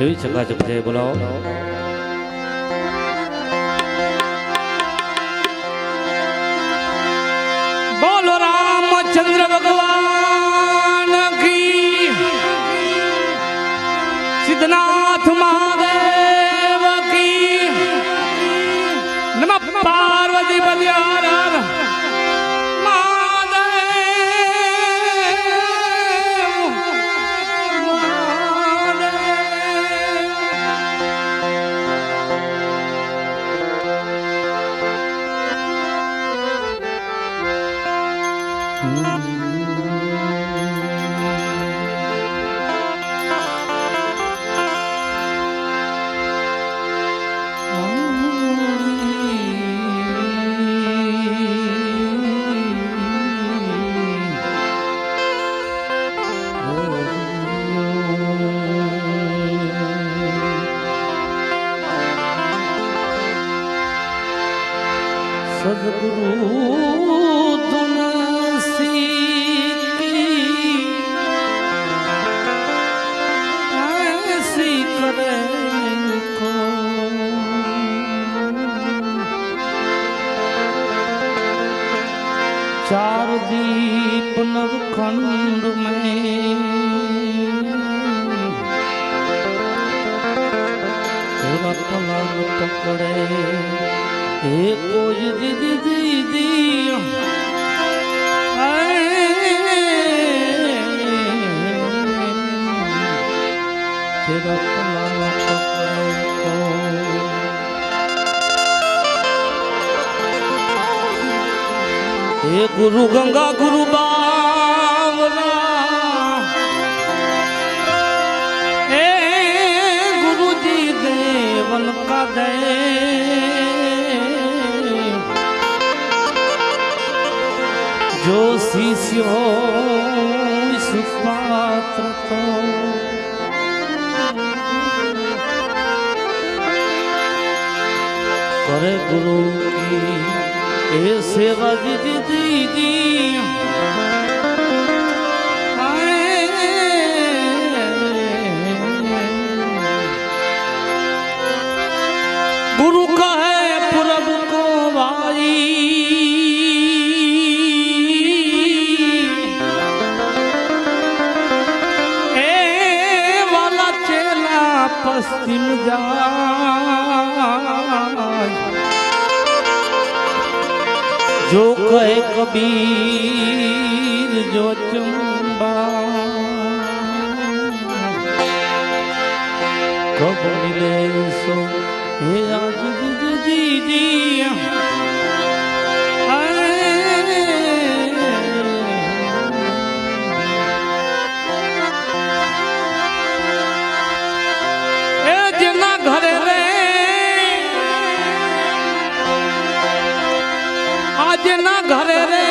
એવી ચકાચક છે બોલાવો બોલો રામચંદ્ર ભગવાન Mm-hmm. चार दीप नवखंड में पूरा पलंग पकड़े ए कोई दीदी दीदी तेरा હે ગુરુ ગંગા ગુરુ બાવરા. હે ગુરુજી દેવન કા દે જો શિષ્યો સુપાત્ર તો. કરે ગુરુ કી એ સેવા દીધી દીદી ગુરુ કહે પ્રભુ કો વારી એ વાલા ચેલા પશ્ચિમ જા જો કહે કબીર જો ચુંબા કબ મિલે સો હે રાજ જી જી જી આજના ઘરે રે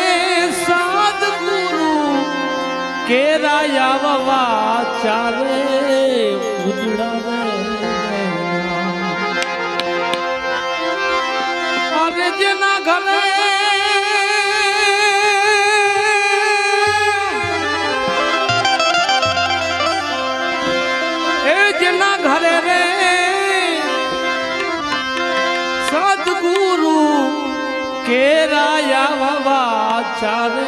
સદગુરુ કેરાયા વવા ચારે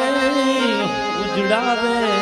ઉજડા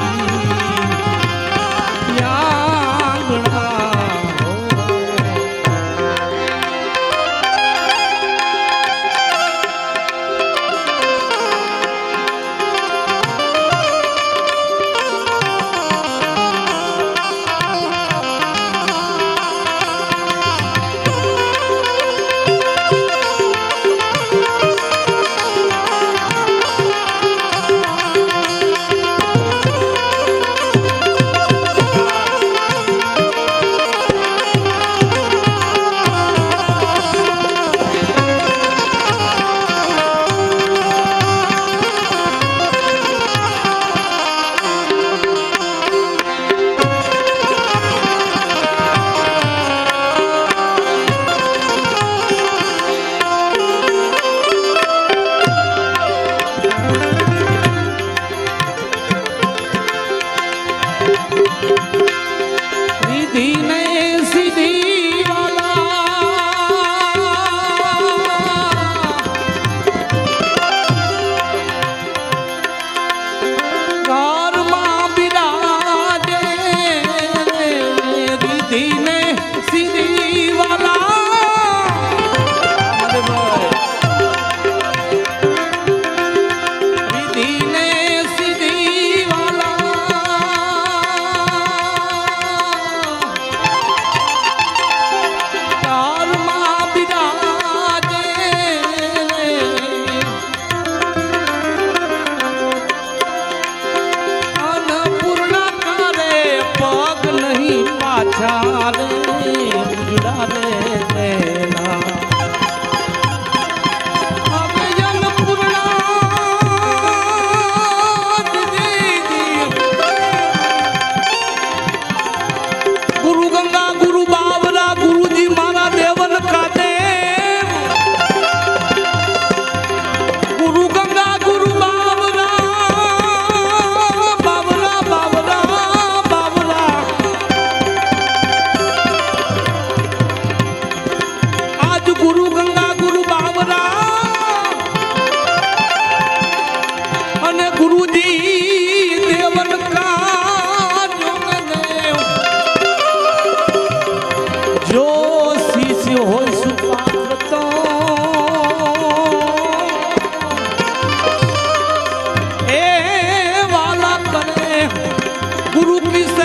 ગુરુ કિસે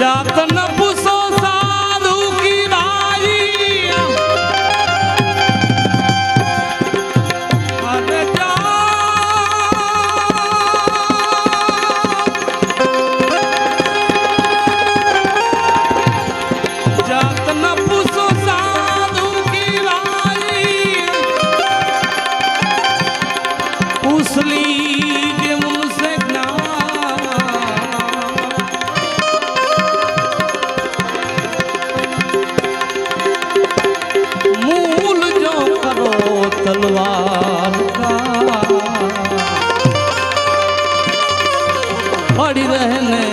જાત ન जीवन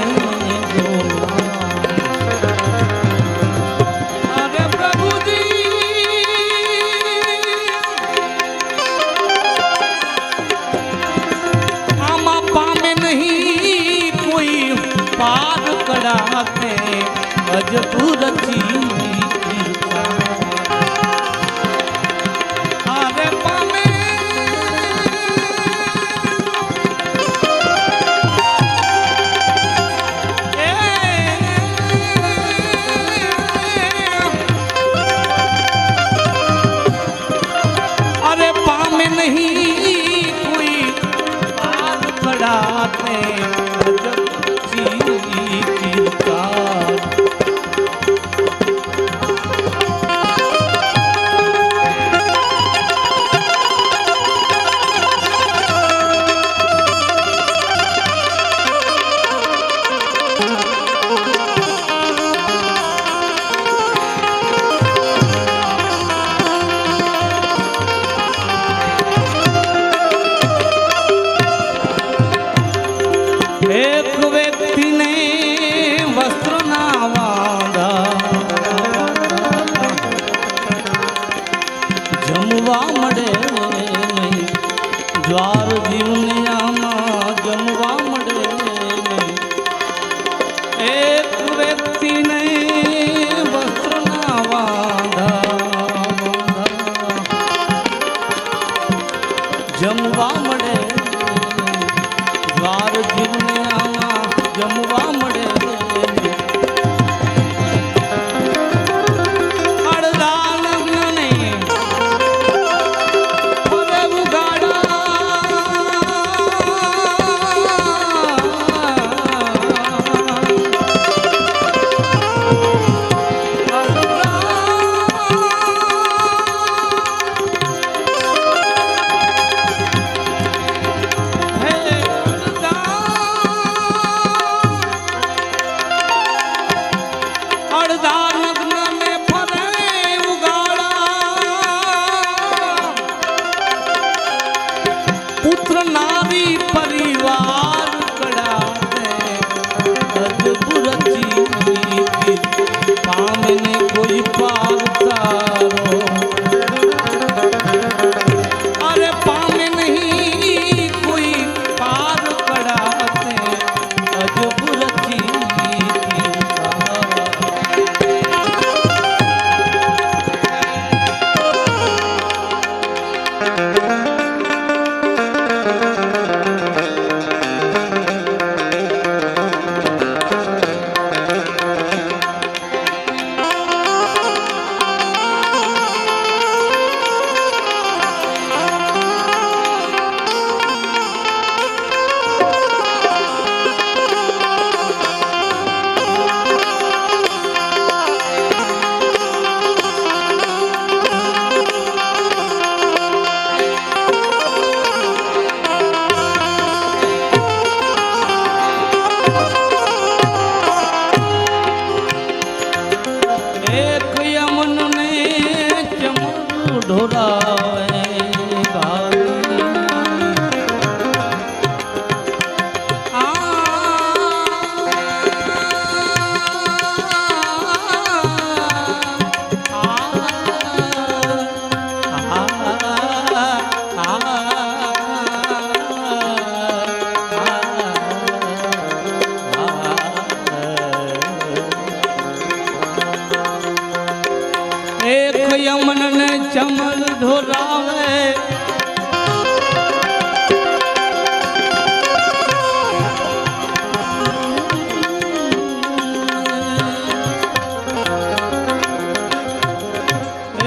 ચમલ ધોરાવે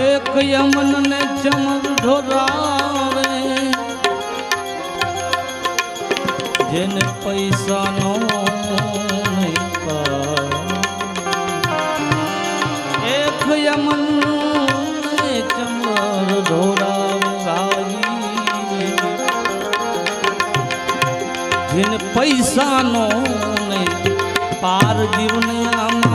એક યમન ને જેને પૈસાનો નહીં પાર જીવને આમ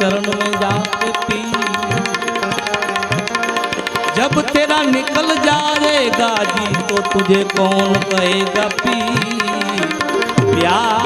चरण में जाके पी जब तेरा निकल जाएगा जी तो तुझे कौन कहेगा पी प्यार